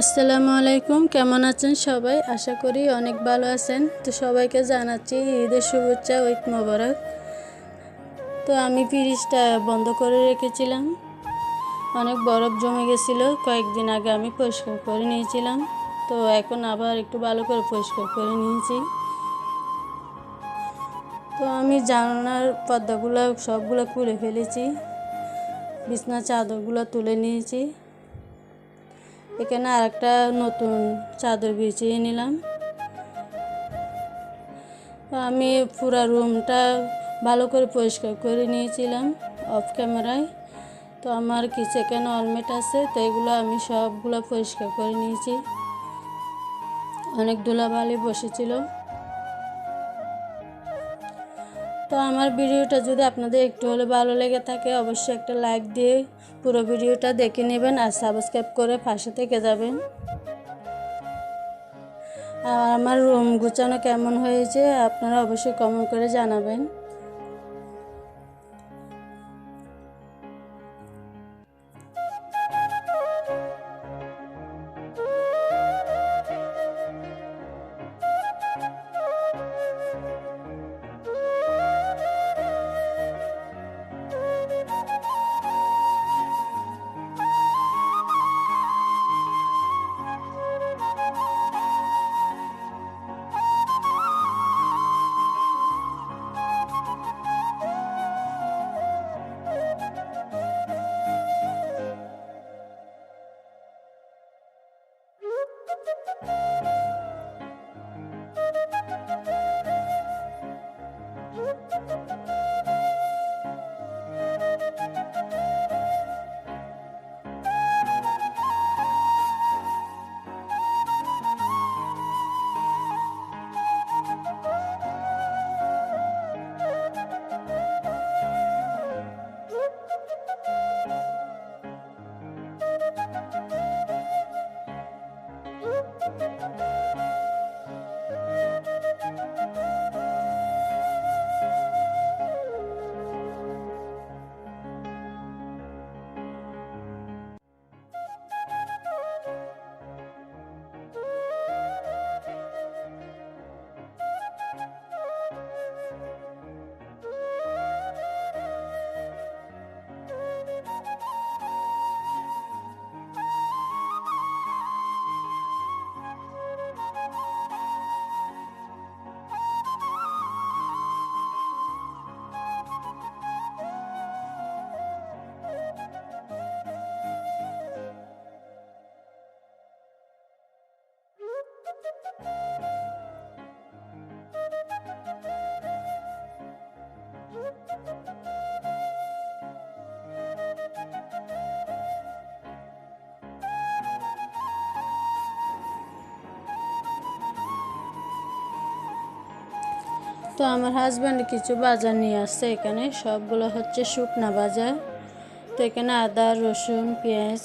আসসালামু আলাইকুম, কেমন আছেন সবাই? আশা করি অনেক ভালো আছেন। তো সবাইকে জানাচ্ছি ঈদের শুভেচ্ছা ঐক মোবারক। তো আমি ফ্রিজটা বন্ধ করে রেখেছিলাম। অনেক বরফ জমে গেছিল, কয়েকদিন আগে আমি পরিষ্কার করে নিয়েছিলাম। তো এখন আবার একটু ভালো করে পরিষ্কার করে নিয়েছি। তো আমি জানালার পর্দাগুলো সবগুলো খুলে ফেলেছি। বিছনা চাদরগুলো তুলে নিয়েছি। এখানে আর একটা নতুন চাদর বিছিয়ে নিলাম। আমি পুরো রুমটা ভালো করে পরিষ্কার করে নিয়েছিলাম অফ ক্যামেরায় তো আমার কিছু সেখানে অলমেট আছে, তো এগুলো আমি সবগুলো পরিষ্কার করে নিয়েছি। অনেক ধুলাবালি বসেছিল। তো আমার ভিডিওটা যদি আপনাদের একটু হলে ভালো লেগে থাকে, অবশ্যই একটা লাইক দিয়ে পুরো ভিডিওটা দেখে নেবেন আর সাবস্ক্রাইব করে পাশে থেকে যাবেন। আর আমার রুম গুছানো কেমন হয়েছে আপনারা অবশ্যই কমেন্ট করে জানাবেন। তো আমার হাজব্যান্ড কিছু বাজার নিয়ে আসছে এখানে। সবগুলো হচ্ছে শুকনা বাজার। তো এখানে আদা, রসুন, পেঁয়াজ,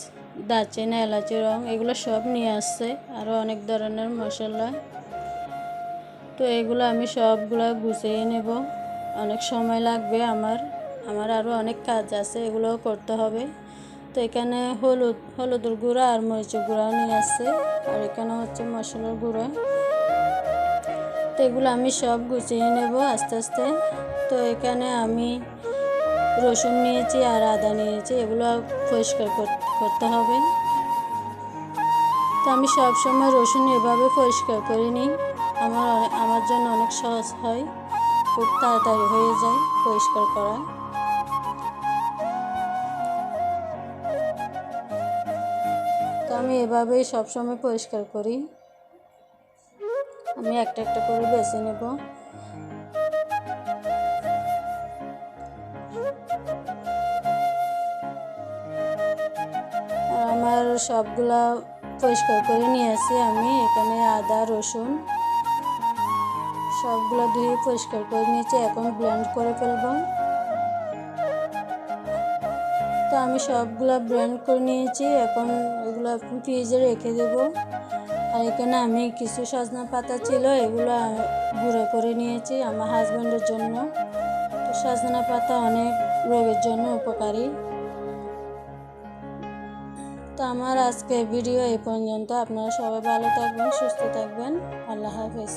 দারচিনি, এলাচি, রং এগুলো সব নিয়ে আসছে। আরও অনেক ধরনের মশলা। তো এগুলো আমি সবগুলো গুছিয়ে নেব। অনেক সময় লাগবে আমার। আমার আরও অনেক কাজ আছে, এগুলোও করতে হবে। তো এখানে হলুদ, হলুদের গুঁড়া আর মরিচের গুঁড়াও নিয়ে আসছে। আর এখানে হচ্ছে মশলার গুঁড়ো। তো এগুলো আমি সব গুছিয়ে নেব আস্তে আস্তে। তো এখানে আমি রসুন নিয়েছি আর আদা নিয়েছি, এগুলো পরিষ্কার করতে হবে। তো আমি সব সময় রসুন এভাবে পরিষ্কার করে নিই। আমার আমার জন্য অনেক সহজ হয়, খুব তাড়াতাড়ি হয়ে যায় পরিষ্কার করা। তো আমি এভাবেই সবসময় পরিষ্কার করি। আমি একটা একটা করে বেছে নেব। আমার সবগুলা পরিষ্কার করে নিয়ে আসি আমি, এখানে আদা, রসুন, সবগুলো ধুয়ে পরিষ্কার করে নিয়েছি, এখন ব্লেন্ড করে ফেলব। তো আমি সবগুলো ব্লেন্ড করে নিয়েছি, এখন এগুলো ফ্রিজে রেখে দেবো। আর এখানে আমি কিছু সজনা পাতা ছিল, এগুলো গুঁড়ো করে নিয়েছি আমার হাজব্যান্ডের জন্য। তো সজনা পাতা অনেক রোগের জন্য উপকারী। তো আমার আজকে ভিডিও এই পর্যন্ত। আপনারা সবাই ভালো থাকবেন, সুস্থ থাকবেন। আল্লাহ হাফেজ।